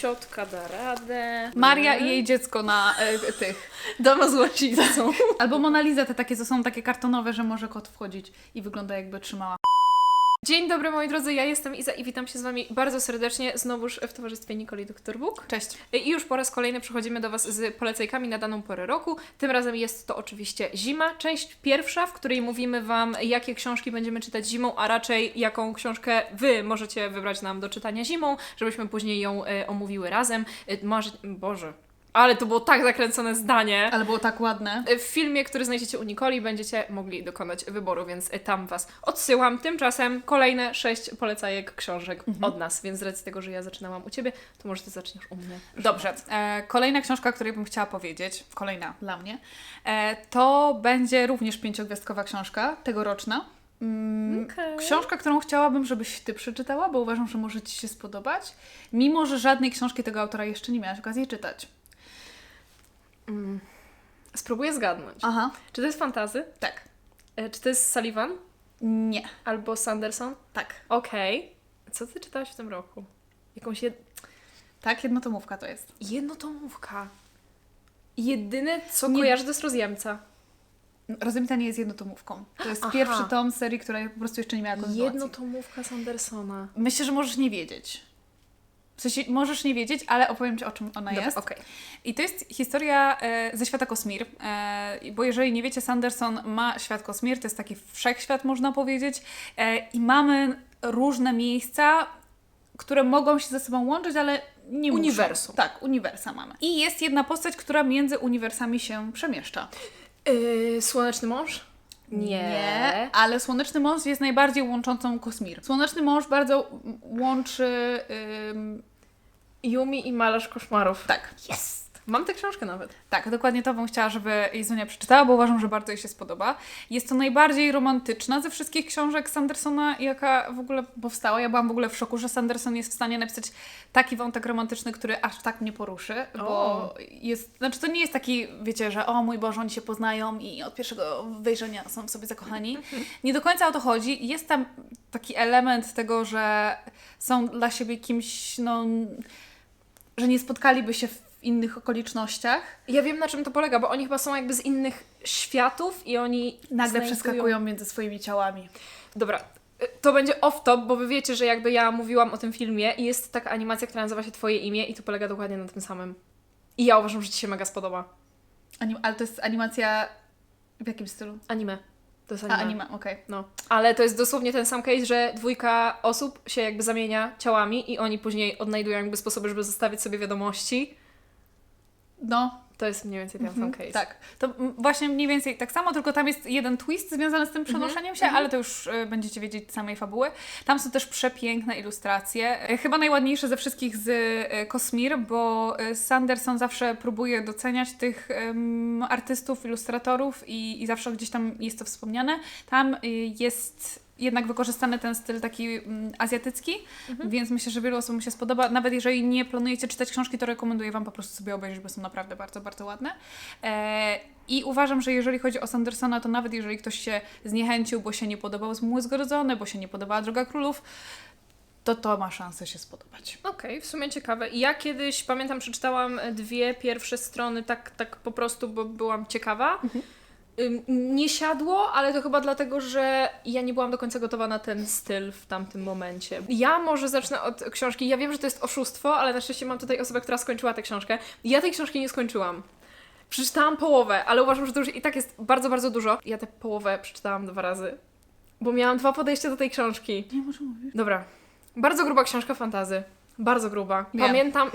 Ciotka da radę. Maria i jej dziecko na e, tych. Dama z łacicą. Albo Mona Lisa, te takie, co są takie kartonowe, że może kot wchodzić i wygląda jakby trzymała. Dzień dobry moi drodzy, ja jestem Iza i witam się z Wami bardzo serdecznie, znowuż w towarzystwie Nikoli Dr. Book. Cześć. I już po raz kolejny przychodzimy do Was z polecajkami na daną porę roku. Tym razem jest to oczywiście zima, część pierwsza, w której mówimy Wam, jakie książki będziemy czytać zimą, a raczej jaką książkę Wy możecie wybrać nam do czytania zimą, żebyśmy później ją e, omówiły razem. E, może, Boże, ale to było tak zakręcone zdanie. Ale było tak ładne. W filmie, który znajdziecie u Nikoli, będziecie mogli dokonać wyboru, więc tam Was odsyłam. Tymczasem kolejne sześć polecajek książek od nas, więc z racji tego, że ja zaczynałam u Ciebie, to może Ty zaczniesz u mnie. Dobrze. E, kolejna książka, o której bym chciała powiedzieć, kolejna dla mnie, e, to będzie również pięciogwiazdkowa książka, tegoroczna. Mm, Okej. Książka, którą chciałabym, żebyś Ty przeczytała, bo uważam, że może Ci się spodobać, mimo że żadnej książki tego autora jeszcze nie miałaś okazji czytać. Mm. Spróbuję zgadnąć. Aha. Czy to jest fantazy? Tak. E, Czy to jest Sullivan? Nie. Albo Sanderson? Tak. Okej. Co Ty czytałaś w tym roku? Jakąś jed... Tak, jednotomówka to jest. jednotomówka. Jedyne, co Nie- kojarzę, to jest rozjemca. Rozumita nie jest jednotomówką. To jest Aha. pierwszy tom serii, która po prostu jeszcze nie miała kontynuacji. Jednotomówka Sandersona. Myślę, że możesz nie wiedzieć. W sensie możesz nie wiedzieć, ale opowiem Ci o czym ona Dobra, jest. okej. I to jest historia e, ze świata Kosmir. E, bo jeżeli nie wiecie, Sanderson ma świat Kosmir, to jest taki wszechświat, można powiedzieć. E, I mamy różne miejsca, które mogą się ze sobą łączyć, ale nie muszą. Uniwersum. Tak, uniwersa mamy. I jest jedna postać, która między uniwersami się przemieszcza. Yy, słoneczny mąż? Ale Słoneczny Mąż jest najbardziej łączącą Kosmir. Słoneczny Mąż bardzo łączy... ym, Yumi i malarz koszmarów. tak, Jest! Mam tę książkę nawet. Tak, dokładnie to bym chciała, żeby Izunia przeczytała, bo uważam, że bardzo jej się spodoba. Jest to najbardziej romantyczna ze wszystkich książek Sandersona, jaka w ogóle powstała. Ja byłam w ogóle w szoku, że Sanderson jest w stanie napisać taki wątek romantyczny, który aż tak mnie poruszy, bo O. jest, znaczy to nie jest taki, wiecie, że o mój Boże, oni się poznają i od pierwszego wejrzenia są w sobie zakochani. Nie do końca o to chodzi. Jest tam taki element tego, że są dla siebie kimś, no, że nie spotkaliby się w innych okolicznościach. Ja wiem na czym to polega, bo oni chyba są jakby z innych światów i oni nagle znajdują- przeskakują między swoimi ciałami. Dobra. y, To będzie off-top, bo wy wiecie, że jakby ja mówiłam o tym filmie i jest taka animacja, która nazywa się Twoje imię i to polega dokładnie na tym samym. I ja uważam, że Ci się mega spodoba. Anim- ale to jest animacja w jakim stylu? Anime. To jest A, anime. anime, okej. No. Ale to jest dosłownie ten sam case, że dwójka osób się jakby zamienia ciałami i oni później odnajdują jakby sposoby, żeby zostawić sobie wiadomości. No, To jest mniej więcej ten sam case. tak. To właśnie mniej więcej tak samo, tylko tam jest jeden twist związany z tym przenoszeniem się, ale to już y, będziecie wiedzieć samej fabuły. Tam są też przepiękne ilustracje. Y, chyba najładniejsze ze wszystkich z y, Kosmir, bo y, Sanderson zawsze próbuje doceniać tych ym, artystów, ilustratorów i, i zawsze gdzieś tam jest to wspomniane. Tam y, jest jednak wykorzystany ten styl taki mm, azjatycki, więc myślę, że wielu osobom się spodoba. Nawet jeżeli nie planujecie czytać książki, to rekomenduję Wam po prostu sobie obejrzeć, bo są naprawdę bardzo, bardzo ładne. E, I uważam, że jeżeli chodzi o Sandersona, to nawet jeżeli ktoś się zniechęcił, bo się nie podobał Zmysł Zgrodzony, bo się nie podobała Droga Królów, to to ma szansę się spodobać. Okej, w sumie ciekawe. Ja kiedyś, pamiętam, przeczytałam dwie pierwsze strony tak, tak po prostu, bo byłam ciekawa. Ym, Nie siadło, ale to chyba dlatego, że ja nie byłam do końca gotowa na ten styl w tamtym momencie. Ja może zacznę od książki. Ja wiem, że to jest oszustwo, ale na szczęście mam tutaj osobę, która skończyła tę książkę. Ja tej książki nie skończyłam. Przeczytałam połowę, ale uważam, że to już i tak jest bardzo, bardzo dużo. Ja tę połowę przeczytałam dwa razy, bo miałam dwa podejścia do tej książki. Nie może mówić. Dobra. Bardzo gruba książka fantazy. Bardzo gruba. Wiem. Pamiętam.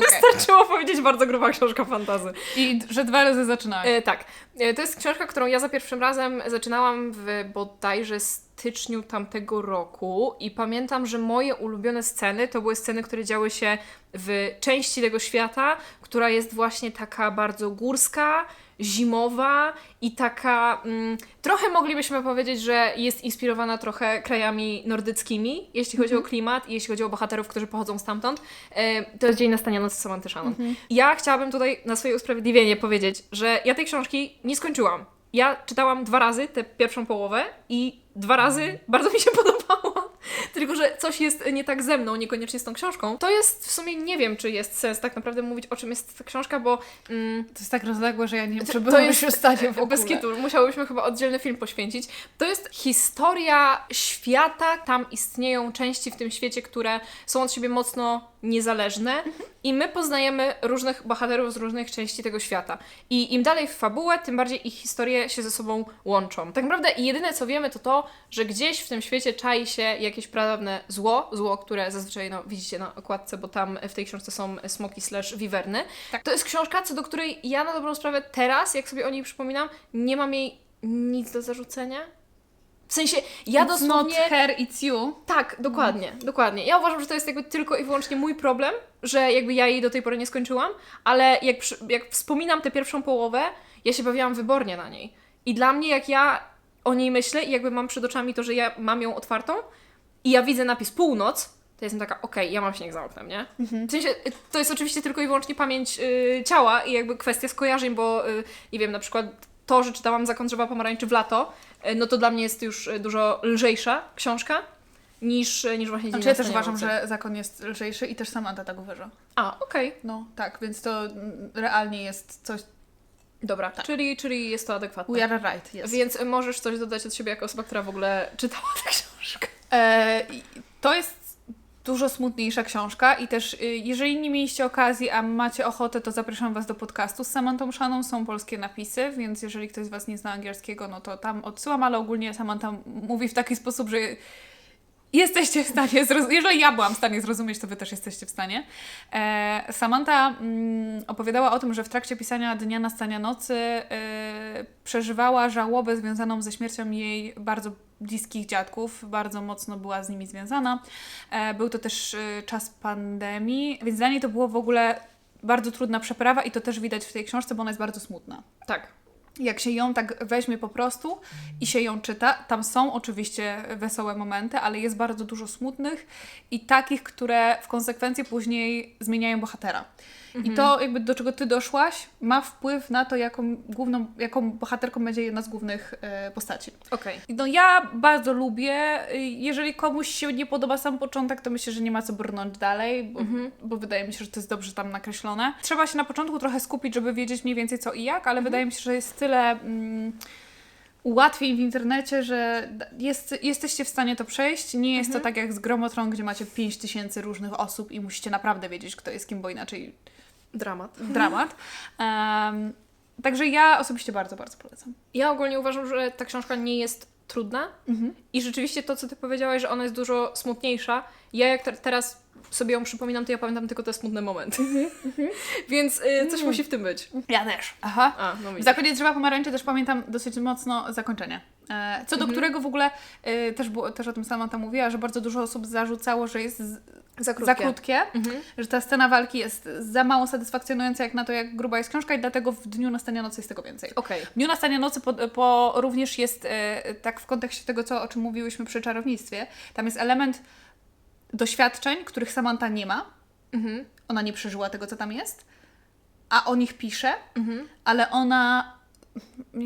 wystarczyło powiedzieć bardzo gruba książka fantazy. I że dwa razy zaczynałeś. E, tak. E, to jest książka, którą ja za pierwszym razem zaczynałam w bodajże styczniu tamtego roku i pamiętam, że moje ulubione sceny to były sceny, które działy się w części tego świata, która jest właśnie taka bardzo górska, zimowa i taka mm, trochę moglibyśmy powiedzieć, że jest inspirowana trochę krajami nordyckimi, jeśli chodzi o klimat i jeśli chodzi o bohaterów, którzy pochodzą stamtąd. E, to jest Dzień nastania nocy Samanthy Shannon. Ja chciałabym tutaj na swoje usprawiedliwienie powiedzieć, że ja tej książki nie skończyłam. Ja czytałam dwa razy tę pierwszą połowę i dwa razy bardzo mi się podobała. Tylko że coś jest nie tak ze mną, niekoniecznie z tą książką. To jest w sumie, nie wiem, czy jest sens tak naprawdę mówić, o czym jest ta książka, bo mm, To jest tak rozległe, że ja nie wiem, to, czy byłam już w stanie w ogóle. bez kitu, musiałybyśmy chyba oddzielny film poświęcić. To jest historia świata, tam istnieją części w tym świecie, które są od siebie mocno niezależne i my poznajemy różnych bohaterów z różnych części tego świata. I im dalej w fabułę, tym bardziej ich historie się ze sobą łączą. Tak naprawdę jedyne co wiemy to to, że gdzieś w tym świecie czai się jakieś pradawne zło, zło, które zazwyczaj no, widzicie na okładce, bo tam w tej książce są smoki slash wiwerny. Tak. To jest książka, co do której ja na dobrą sprawę teraz, jak sobie o niej przypominam, nie mam jej nic do zarzucenia. W sensie, ja It's dosłownie... not her, it's you. Tak, dokładnie, dokładnie. Ja uważam, że to jest jakby tylko i wyłącznie mój problem, że jakby ja jej do tej pory nie skończyłam, ale jak, jak wspominam tę pierwszą połowę, ja się bawiłam wybornie na niej. I dla mnie, jak ja o niej myślę i jakby mam przed oczami to, że ja mam ją otwartą i ja widzę napis północ, to jestem taka, okej, ja mam śnieg za oknem, nie? W sensie, y, to jest oczywiście tylko i wyłącznie pamięć y, ciała i jakby kwestia skojarzeń, bo y, nie wiem, na przykład to, że czytałam Zakon drzewa pomarańczy w lato, y, no to dla mnie jest już y, dużo lżejsza książka niż, y, niż właśnie Dzień Znaczy ja też uważam, że zakon jest lżejszy i też Samantha tak uważa. A, okej, No, tak, więc to mm, realnie jest coś... dobra, czyli, czyli jest to adekwatne. We are right, yes. Więc możesz coś dodać od siebie jako osoba, która w ogóle czytała tę książkę. E, to jest dużo smutniejsza książka i też y, jeżeli nie mieliście okazji, a macie ochotę, to zapraszam Was do podcastu z Samantą Szaną. Są polskie napisy, więc jeżeli ktoś z Was nie zna angielskiego, no to tam odsyłam, ale ogólnie Samantha mówi w taki sposób, że jesteście w stanie zrozumieć. Jeżeli ja byłam w stanie zrozumieć, to Wy też jesteście w stanie. E, Samantha mm, opowiadała o tym, że w trakcie pisania Dnia Nastania Nocy e, przeżywała żałobę związaną ze śmiercią jej bardzo bliskich dziadków, bardzo mocno była z nimi związana. E, był to też e, czas pandemii, więc dla niej to było w ogóle bardzo trudna przeprawa i to też widać w tej książce, bo ona jest bardzo smutna Tak. Jak się ją tak weźmie po prostu i się ją czyta, tam są oczywiście wesołe momenty, ale jest bardzo dużo smutnych i takich, które w konsekwencji później zmieniają bohatera. I to jakby do czego ty doszłaś, ma wpływ na to, jaką, główną, jaką bohaterką będzie jedna z głównych e, postaci. Okej. No ja bardzo lubię, y, jeżeli komuś się nie podoba sam początek, to myślę, że nie ma co brnąć dalej, bo, bo wydaje mi się, że to jest dobrze tam nakreślone. Trzeba się na początku trochę skupić, żeby wiedzieć mniej więcej co i jak, ale wydaje mi się, że jest tyle mm, ułatwień w internecie, że jest, jesteście w stanie to przejść. Nie jest to tak jak z Gromotron, gdzie macie 5000 różnych osób i musicie naprawdę wiedzieć, kto jest kim, bo inaczej Dramat. dramat. Em, także ja osobiście bardzo, bardzo polecam. Ja ogólnie uważam, że ta książka nie jest trudna i rzeczywiście to, co ty powiedziałaś, że ona jest dużo smutniejsza. Ja jak te- teraz sobie ją przypominam, to ja pamiętam tylko te smutne momenty. Więc y, coś musi w tym być. Ja też. Aha. A, no W. Zakonie drzewa pomarańczy też pamiętam dosyć mocno zakończenie. E, Co do którego w ogóle e, też, było, też o tym Samantha mówiła, że bardzo dużo osób zarzucało, że jest Za krótkie. za krótkie, Mhm. że ta scena walki jest za mało satysfakcjonująca jak na to, jak gruba jest książka i dlatego w Dniu Nastania Nocy jest tego więcej. Okej. W Dniu Nastania Nocy po, po również jest, e, tak w kontekście tego, co, o czym mówiłyśmy przy czarownictwie, tam jest element doświadczeń, których Samantha nie ma. Mhm. Ona nie przeżyła tego, co tam jest, a o nich pisze, Mhm. ale ona,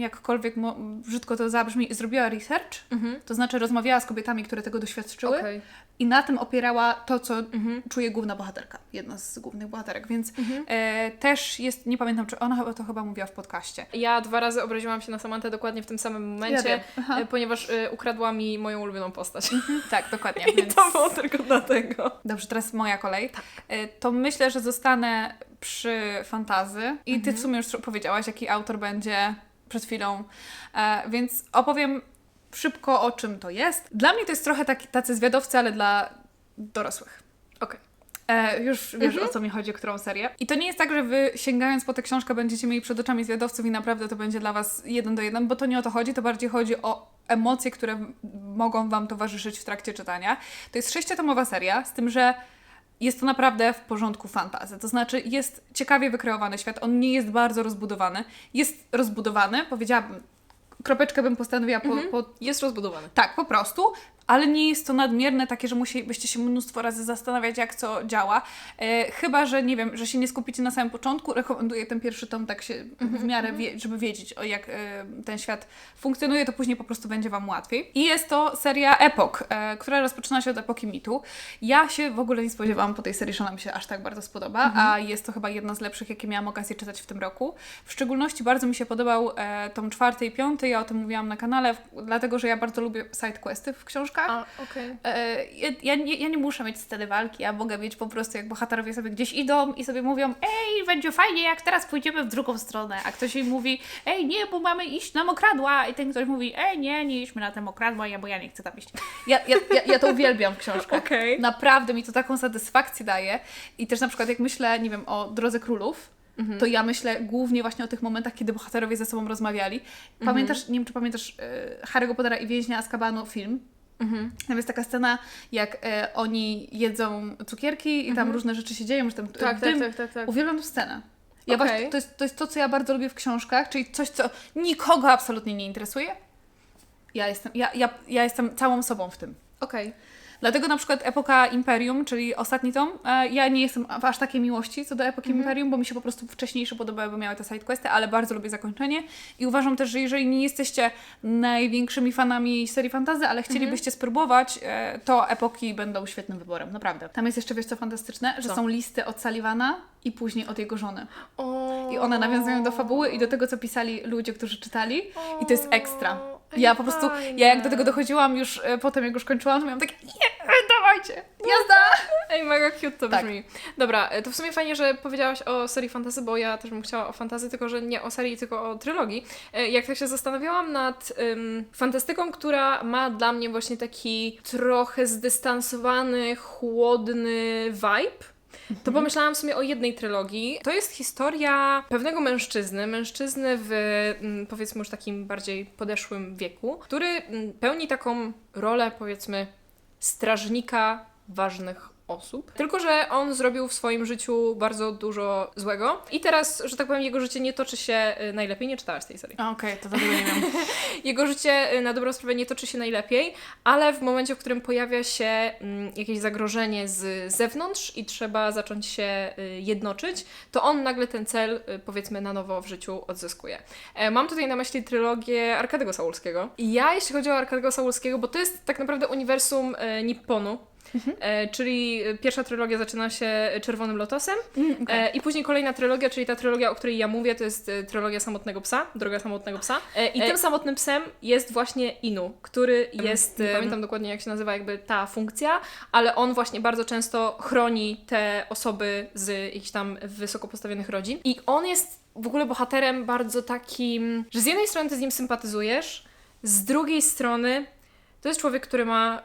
jakkolwiek mo- brzydko to zabrzmi, zrobiła research, Mhm. to znaczy rozmawiała z kobietami, które tego doświadczyły Okej. i na tym opierała to, co Mhm. czuje główna bohaterka, jedna z głównych bohaterek, więc Mhm. e, też jest, nie pamiętam, czy ona chyba to chyba mówiła w podcaście. Ja dwa razy obraziłam się na Samantę dokładnie w tym samym momencie. Aha. y, ponieważ y, ukradła mi moją ulubioną postać. Tak, dokładnie. I Więc... to było tylko dlatego. Dobrze, teraz moja kolej. E, To myślę, że zostanę przy fantazy i ty w sumie już powiedziałaś, jaki autor będzie przed chwilą, e, więc opowiem szybko o czym to jest. Dla mnie to jest trochę taki, tacy zwiadowcy, ale dla dorosłych. Okej. E, już wiesz o co mi chodzi, którą serię. I to nie jest tak, że wy sięgając po tę książkę będziecie mieli przed oczami zwiadowców i naprawdę to będzie dla was jeden do jeden, bo to nie o to chodzi, to bardziej chodzi o emocje, które mogą wam towarzyszyć w trakcie czytania. To jest sześciotomowa seria, z tym, że jest to naprawdę w porządku fantazy. To znaczy jest ciekawie wykreowany świat, on nie jest bardzo rozbudowany. Jest rozbudowany, powiedziałabym, kropeczkę bym postanowiła po, po Jest rozbudowany. tak, po prostu, ale nie jest to nadmierne, takie, że musielibyście się mnóstwo razy zastanawiać, jak co działa. E, chyba, że nie wiem, że się nie skupicie na samym początku, rekomenduję ten pierwszy tom tak się w miarę, wie, żeby wiedzieć, o jak e, ten świat funkcjonuje, to później po prostu będzie Wam łatwiej. I jest to seria Epok, e, która rozpoczyna się od epoki mitu. Ja się w ogóle nie spodziewałam po tej serii, że ona mi się aż tak bardzo spodoba, a jest to chyba jedna z lepszych, jakie miałam okazję czytać w tym roku. W szczególności bardzo mi się podobał e, tom czwarty i piąty, ja o tym mówiłam na kanale, w- dlatego, że ja bardzo lubię sidequesty w książkach. A, okej. E, ja, ja, nie, ja nie muszę mieć sceny walki, ja mogę mieć po prostu, jak bohaterowie sobie gdzieś idą i sobie mówią, ej, będzie fajnie, jak teraz pójdziemy w drugą stronę, a ktoś im mówi, ej, nie, bo mamy iść na mokradła, i ten ktoś mówi, ej, nie, nie idźmy na te mokradła, ja, bo ja nie chcę tam iść. Ja, ja, ja, ja to uwielbiam w książkach. Okej. Naprawdę mi to taką satysfakcję daje i też na przykład jak myślę, nie wiem, o Drodze Królów, to ja myślę głównie właśnie o tych momentach, kiedy bohaterowie ze sobą rozmawiali. Pamiętasz, nie wiem czy pamiętasz e, Harry'ego Pottera i Więźnia Azkabanu film? Tam jest taka scena, jak e, oni jedzą cukierki i tam różne rzeczy się dzieją, że tam Tak, dym. tak, tak, tak, tak. Uwielbiam tę scenę. Ja Okej. właśnie, to, jest, to jest to, co ja bardzo lubię w książkach, czyli coś, co nikogo absolutnie nie interesuje. Ja jestem, ja, ja, ja jestem całą sobą w tym. Okej. Dlatego na przykład epoka Imperium, czyli ostatni tom, e, ja nie jestem w aż takiej miłości co do epoki Imperium, bo mi się po prostu wcześniejsze podobały, bo miały te sidequesty, ale bardzo lubię zakończenie i uważam też, że jeżeli nie jesteście największymi fanami serii fantazy, ale chcielibyście spróbować, e, to epoki będą świetnym wyborem, naprawdę. Tam jest jeszcze, wiesz co fantastyczne, że Co? są listy od Sullivana i później od jego żony. O. I one nawiązują do fabuły i do tego, co pisali ludzie, którzy czytali i to jest ekstra. Ja po prostu, ja jak do tego dochodziłam już e, potem, jak już kończyłam, to miałam takie, nie, dawajcie, jazda! Ej, mega cute to Tak. brzmi. Dobra, e, to w sumie fajnie, że powiedziałaś o serii fantasy, bo ja też bym chciała o fantasy, tylko że nie o serii, tylko o trylogii. E, Jak tak się zastanawiałam nad ym, fantastyką, która ma dla mnie właśnie taki trochę zdystansowany, chłodny vibe, to pomyślałam w sumie o jednej trylogii. To jest historia pewnego mężczyzny, mężczyzny w mm, powiedzmy już takim bardziej podeszłym wieku, który mm, pełni taką rolę powiedzmy strażnika ważnych osób. Tylko, że on zrobił w swoim życiu bardzo dużo złego i teraz, że tak powiem, jego życie nie toczy się y, najlepiej. Nie czytałaś tej serii. Okej, to tego nie wiem. Jego życie y, na dobrą sprawę nie toczy się najlepiej, ale w momencie, w którym pojawia się mm, jakieś zagrożenie z zewnątrz i trzeba zacząć się y, jednoczyć, to on nagle ten cel, powiedzmy, na nowo w życiu odzyskuje. E, Mam tutaj na myśli trylogię Arkadego Saulskiego. I ja, jeśli chodzi o Arkadego Saulskiego, bo to jest tak naprawdę uniwersum e, Nipponu, E, czyli e, pierwsza trylogia zaczyna się Czerwonym Lotosem Mm, okej. e, i później kolejna trylogia, czyli ta trylogia, o której ja mówię, to jest e, trylogia Samotnego Psa, Droga Samotnego Psa. E, I tym samotnym psem jest właśnie Inu, który jest, nie e, pamiętam dokładnie jak się nazywa jakby ta funkcja, ale on właśnie bardzo często chroni te osoby z jakichś tam wysoko postawionych rodzin. I on jest w ogóle bohaterem bardzo takim, że z jednej strony ty z nim sympatyzujesz, z drugiej strony to jest człowiek, który ma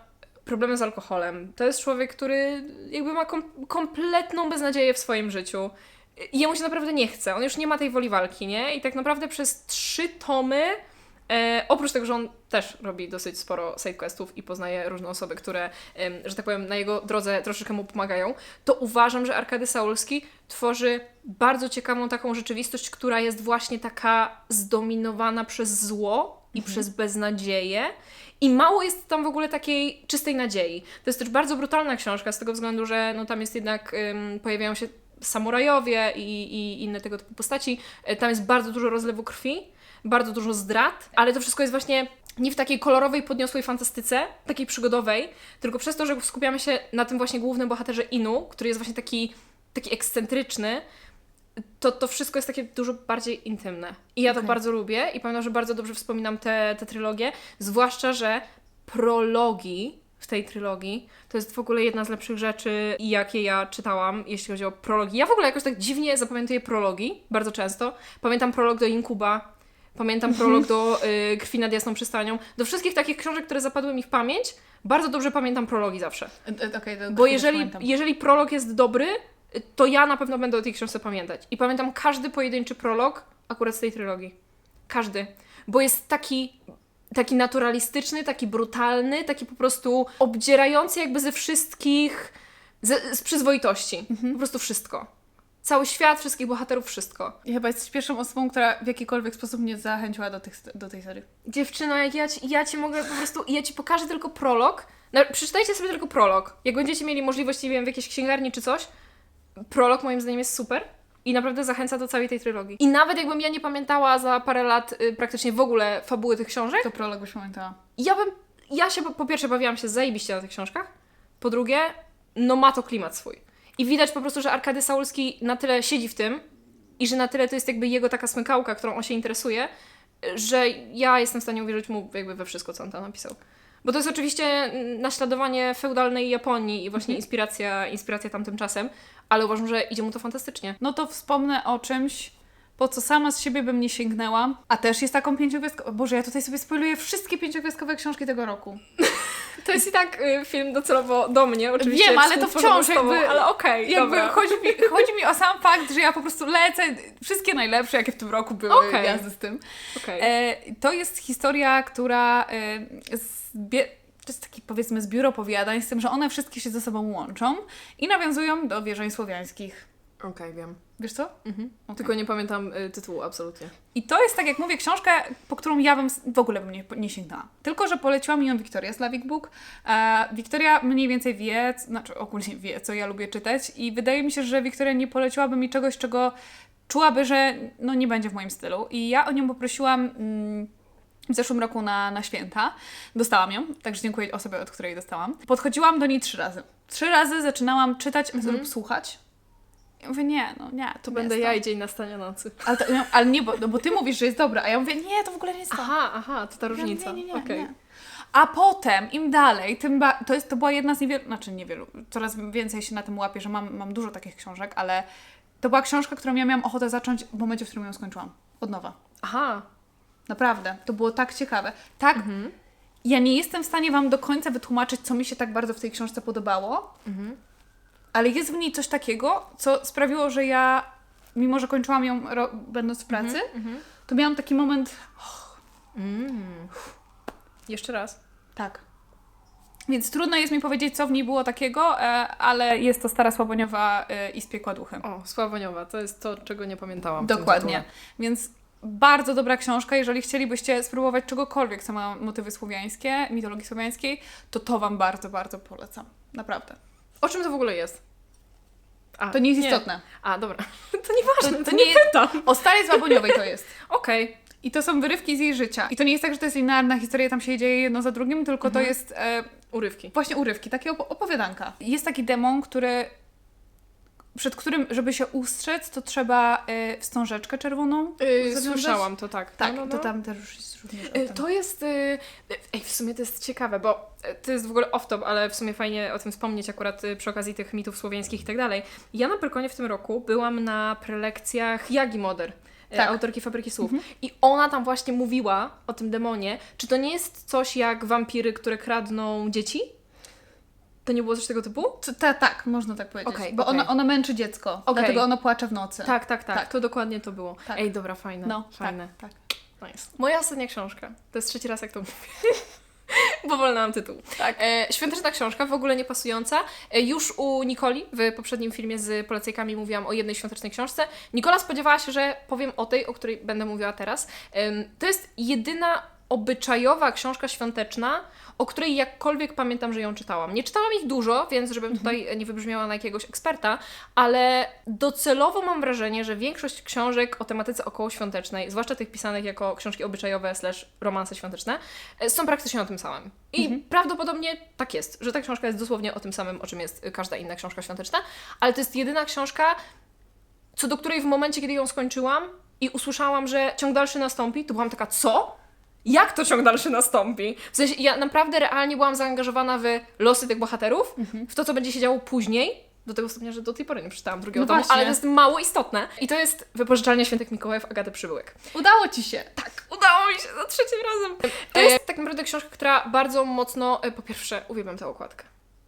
problemy z alkoholem. To jest człowiek, który jakby ma kom- kompletną beznadzieję w swoim życiu. I jemu się naprawdę nie chce. On już nie ma tej woli walki, nie? I tak naprawdę przez trzy tomy, e, oprócz tego, że on też robi dosyć sporo sidequestów i poznaje różne osoby, które, em, że tak powiem, na jego drodze troszeczkę mu pomagają, to uważam, że Arkady Saulski tworzy bardzo ciekawą taką rzeczywistość, która jest właśnie taka zdominowana przez zło i przez beznadzieję. I mało jest tam w ogóle takiej czystej nadziei. To jest też bardzo brutalna książka z tego względu, że no, tam jest jednak, ym, pojawiają się samurajowie i, i inne tego typu postaci. E, Tam jest bardzo dużo rozlewu krwi, bardzo dużo zdrad, ale to wszystko jest właśnie nie w takiej kolorowej, podniosłej fantastyce, takiej przygodowej, tylko przez to, że skupiamy się na tym właśnie głównym bohaterze Inu, który jest właśnie taki, taki ekscentryczny, to to wszystko jest takie dużo bardziej intymne. I ja to Okej. bardzo lubię i pamiętam, że bardzo dobrze wspominam tę te, trylogię, zwłaszcza, że prologi w tej trylogii to jest w ogóle jedna z lepszych rzeczy, jakie ja czytałam, jeśli chodzi o prologi. Ja w ogóle jakoś tak dziwnie zapamiętuję prologi, bardzo często. Pamiętam prolog do Inkuba, pamiętam prolog do y, Krwi nad Jasną Przystanią. Do wszystkich takich książek, które zapadły mi w pamięć, bardzo dobrze pamiętam prologi zawsze. E, e, to Bo jeżeli, jeżeli prolog jest dobry, to ja na pewno będę o tej książce pamiętać. I pamiętam każdy pojedynczy prolog akurat z tej trylogii. Każdy. Bo jest taki, taki naturalistyczny, taki brutalny, taki po prostu obdzierający jakby ze wszystkich, ze, z przyzwoitości. Po prostu wszystko. cały świat, wszystkich bohaterów, wszystko. I chyba jesteś pierwszą osobą, która w jakikolwiek sposób mnie zachęciła do, tych, do tej serii. Dziewczyno, jak ja ci, ja ci mogę po prostu, ja ci pokażę tylko prolog. No, przeczytajcie sobie tylko prolog. Jak będziecie mieli możliwość, nie wiem, w jakiejś księgarni czy coś, prolog moim zdaniem jest super. I naprawdę zachęca do całej tej trylogii. I nawet jakbym ja nie pamiętała za parę lat y, praktycznie w ogóle fabuły tych książek, To prolog byś pamiętała. ja bym, ja się po, po pierwsze bawiłam się zajebiście na tych książkach, po drugie, no ma to klimat swój. I widać po prostu, że Arkady Saulski na tyle siedzi w tym i że na tyle to jest jakby jego taka smykałka, którą on się interesuje, że ja jestem w stanie uwierzyć mu jakby we wszystko, co on tam napisał. Bo to jest oczywiście naśladowanie feudalnej Japonii i właśnie inspiracja, inspiracja tamtym czasem, ale uważam, że idzie mu to fantastycznie. No to wspomnę o czymś, po co sama z siebie bym nie sięgnęła, a też jest taką pięciogwiazdkową... Boże, ja tutaj sobie spoiluję wszystkie pięciogwiazdkowe książki tego roku. To jest i tak y, film docelowo do mnie, oczywiście. Wiem, ale to wciąż tobą, jakby- Ale okej, Jakby dobra. chodzi mi, chodzi mi o sam fakt, że ja po prostu lecę wszystkie najlepsze, jakie w tym roku były Okej. jazdy z tym. Okej. E, to jest historia, która e, zbie- to jest taki powiedzmy zbiór opowiadań z tym, że one wszystkie się ze sobą łączą i nawiązują do wierzeń słowiańskich. Okej, wiem. Wiesz co? Mhm. Okej. Tylko nie pamiętam y, tytułu, absolutnie. I to jest, tak jak mówię, książka, po którą ja bym w ogóle bym nie, nie sięgnęła. Tylko, że poleciła mi ją Wiktoria z Slavic Book. E, Wiktoria mniej więcej wie, znaczy ogólnie wie, co ja lubię czytać i wydaje mi się, że Wiktoria nie poleciłaby mi czegoś, czego czułaby, że no, nie będzie w moim stylu. I ja o nią poprosiłam mm, w zeszłym roku na, na święta. Dostałam ją, także dziękuję osobie, od której dostałam. Podchodziłam do niej trzy razy. Trzy razy zaczynałam czytać lub słuchać. Ja mówię, nie, no nie, to będę jest ja to. i dzień nastania nocy. Ale, to, no, ale nie, bo, no, bo ty mówisz, że jest dobra, a ja mówię, nie, to w ogóle nie jest to. Aha, aha, to ta różnica. Nie, nie, nie, Okej. nie. A potem, im dalej, tym ba- to, jest, to była jedna z niewielu, znaczy niewielu, coraz więcej się na tym łapię, że mam, mam dużo takich książek, ale to była książka, którą ja miałam ochotę zacząć w momencie, w którym ją skończyłam. Od nowa. Aha. Naprawdę. To było tak ciekawe. Tak, ja nie jestem w stanie Wam do końca wytłumaczyć, co mi się tak bardzo w tej książce podobało, ale jest w niej coś takiego, co sprawiło, że ja, mimo że kończyłam ją będąc w pracy, to miałam taki moment, Jeszcze raz. Tak. Więc trudno jest mi powiedzieć, co w niej było takiego, e, ale jest to stara Słaboniowa e, i z piekła duchem. O, Sławoniowa, to jest to, czego nie pamiętałam. Dokładnie. Więc bardzo dobra książka. Jeżeli chcielibyście spróbować czegokolwiek, co ma motywy słowiańskie, mitologii słowiańskiej, to to Wam bardzo, bardzo polecam. Naprawdę. O czym to w ogóle jest? A, To nie jest istotne. A, dobra. To nieważne, To- to, to nie, nie- pytam. O starej Słaboniowej to jest. Okej. I to są wyrywki z jej życia. I to nie jest tak, że to jest linearna historia, tam się dzieje jedno za drugim, tylko to Mhm. jest e, Urywki. Właśnie urywki, takie op- opowiadanka. Jest taki demon, który przed którym, żeby się ustrzec, to trzeba y, wstążeczkę czerwoną Yy, zawiązać. słyszałam to, tak. Tak, No, no, to no. tam też już również Y. To jest. y, Ej, w sumie to jest ciekawe, bo y, to jest w ogóle off-top, ale w sumie fajnie o tym wspomnieć akurat y, przy okazji tych mitów słowiańskich i tak dalej. Ja na Pyrkonie w tym roku byłam na prelekcjach Jagi Moder. y, Tak. Autorki Fabryki Słów. I ona tam właśnie mówiła o tym demonie. Czy to nie jest coś jak wampiry, które kradną dzieci? To nie było coś tego typu? To- ta, tak, można tak powiedzieć. Okej, bo okej. Ona, ona męczy dziecko, Okej. dlatego ono płacze w nocy. Tak, tak, tak, Tak. To dokładnie to było. Tak. Ej, dobra, fajne. No, fajne. tak, tak. Nice. Moja ostatnia książka. To jest trzeci raz, jak to mówię. Bo wolnałam tytuł. Tak. E, świąteczna książka, w ogóle nie pasująca. E, już u Nikoli w poprzednim filmie z polecajkami mówiłam o jednej świątecznej książce. Nikola spodziewała się, że powiem o tej, o której będę mówiła teraz. Em, to jest jedyna obyczajowa książka świąteczna, o której jakkolwiek pamiętam, że ją czytałam. Nie czytałam ich dużo, więc żebym tutaj nie wybrzmiała na jakiegoś eksperta, ale docelowo mam wrażenie, że większość książek o tematyce okołoświątecznej, zwłaszcza tych pisanych jako książki obyczajowe slash romanse świąteczne, e, są praktycznie o tym samym. I prawdopodobnie tak jest, że ta książka jest dosłownie o tym samym, o czym jest każda inna książka świąteczna, ale to jest jedyna książka, co do której w momencie, kiedy ją skończyłam i usłyszałam, że ciąg dalszy nastąpi, to byłam taka, co? Jak to ciąg dalszy nastąpi? W sensie, ja naprawdę realnie byłam zaangażowana w losy tych bohaterów, w to, co będzie się działo później, do tego stopnia, że do tej pory nie przeczytałam drugiego No tomu, właśnie. ale to jest mało istotne. I to jest Wypożyczalnia Świętych Mikołajów Agaty Przybyłek. Udało Ci się. Tak, udało mi się za trzecim razem. To jest tak naprawdę książka, która bardzo mocno, e, po pierwsze, uwielbiam tę okładkę.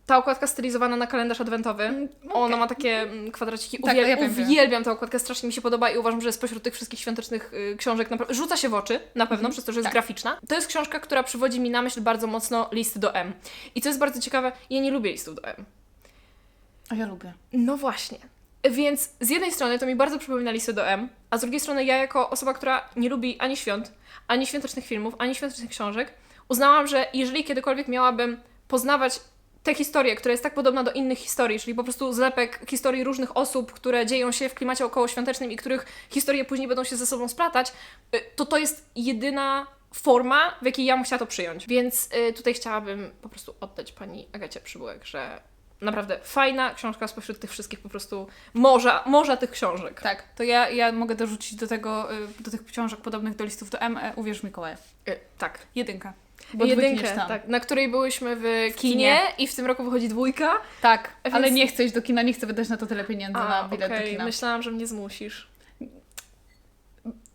Ta okładka stylizowana na kalendarz adwentowy. Ona ma takie mm, kwadraciki. Tak, Uwiel- ja uwielbiam tę okładkę, strasznie mi się podoba i uważam, że spośród tych wszystkich świątecznych y, książek rzuca się w oczy, na pewno, przez to, że jest Tak. graficzna. To jest książka, która przywodzi mi na myśl bardzo mocno list do M. I co jest bardzo ciekawe, ja nie lubię listów do M. A ja lubię. No właśnie. Więc z jednej strony to mi bardzo przypomina listę do M, a z drugiej strony ja jako osoba, która nie lubi ani świąt, ani świątecznych filmów, ani świątecznych książek, uznałam, że jeżeli kiedykolwiek miałabym poznawać tę historię, która jest tak podobna do innych historii, czyli po prostu zlepek historii różnych osób, które dzieją się w klimacie okołoświątecznym i których historie później będą się ze sobą splatać, y, to to jest jedyna forma, w jakiej ja bym chciała to przyjąć. Więc y, tutaj chciałabym po prostu oddać pani Agacie Przybyłek, że naprawdę fajna książka spośród tych wszystkich po prostu morza, morza tych książek. Tak, to ja, ja mogę dorzucić do tego, y, do tych książek podobnych do listów do M, e, Uwierz Mikołaja. Y, tak. Jedynka. Bo Jedynkę, tak, na której byłyśmy w, kinie, kinie. i w tym roku wychodzi dwójka. Tak, Więc- ale nie chcę iść do kina, nie chcę wydać na to tyle pieniędzy na bilet okej, do kina. Myślałam, że mnie zmusisz.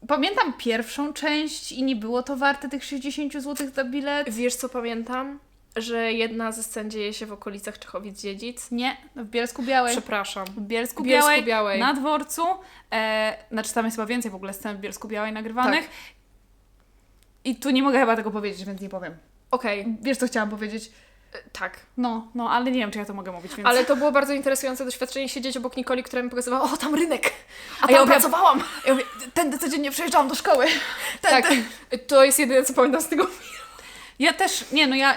Pamiętam pierwszą część i nie było to warte tych 60 zł za bilet. Wiesz co pamiętam? Że jedna ze scen dzieje się w okolicach Czechowic-Dziedzic. Nie, w Bielsku Białej. Przepraszam. W Bielsku, W Bielsku Białej, Białej. na dworcu. E, znaczy tam jest chyba więcej w ogóle scen w Bielsku Białej nagrywanych. Tak. I tu nie mogę chyba tego powiedzieć, więc nie powiem. Okej, Wiesz, co chciałam powiedzieć? y, tak. No, no, ale nie wiem, czy ja to mogę mówić, więc... Ale to było bardzo interesujące doświadczenie siedzieć obok Nikoli, która mi pokazywała, o tam rynek, a, A ja tam pracowałam. Ja mówię, tędy codziennie przejeżdżałam do szkoły. Tak, to jest jedyne, co pamiętam z tego Ja też, nie no, ja...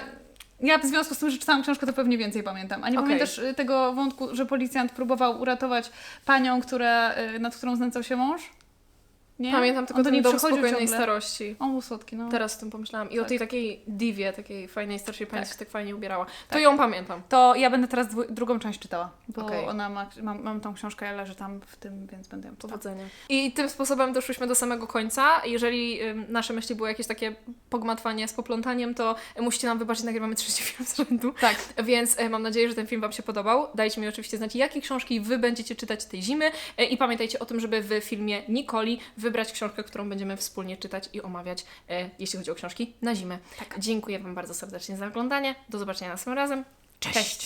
Ja w związku z tym, że czytałam książkę, to pewnie więcej pamiętam. A nie Okej. pamiętasz y, tego wątku, że policjant próbował uratować panią, która, y, nad którą znęcał się mąż? Nie? Pamiętam tylko On do ten niej dom spokojnej ciągle. starości. On był słodki, no. Teraz o tym pomyślałam. I o Tak. tej takiej diwie, takiej fajnej starszej pani, Tak. się tak fajnie ubierała. To Tak. ją pamiętam. To ja będę teraz drugą część czytała, bo Okej. ona ma, mam, mam tą książkę, leży tam w tym, więc będę ją czytała. Powodzenia. I tym sposobem doszłyśmy do samego końca. Jeżeli ym, nasze myśli były jakieś takie pogmatwanie z poplątaniem, to musicie nam wybaczyć, nagrywamy trzeci film z rzędu. Tak, Więc y, mam nadzieję, że ten film Wam się podobał. Dajcie mi oczywiście znać, jakie książki Wy będziecie czytać tej zimy. Y, I pamiętajcie o tym, żeby w filmie Nikoli wybrać książkę, którą będziemy wspólnie czytać i omawiać, y, jeśli chodzi o książki na zimę. Tak. Dziękuję Wam bardzo serdecznie za oglądanie. Do zobaczenia następnym razem. Cześć. cześć.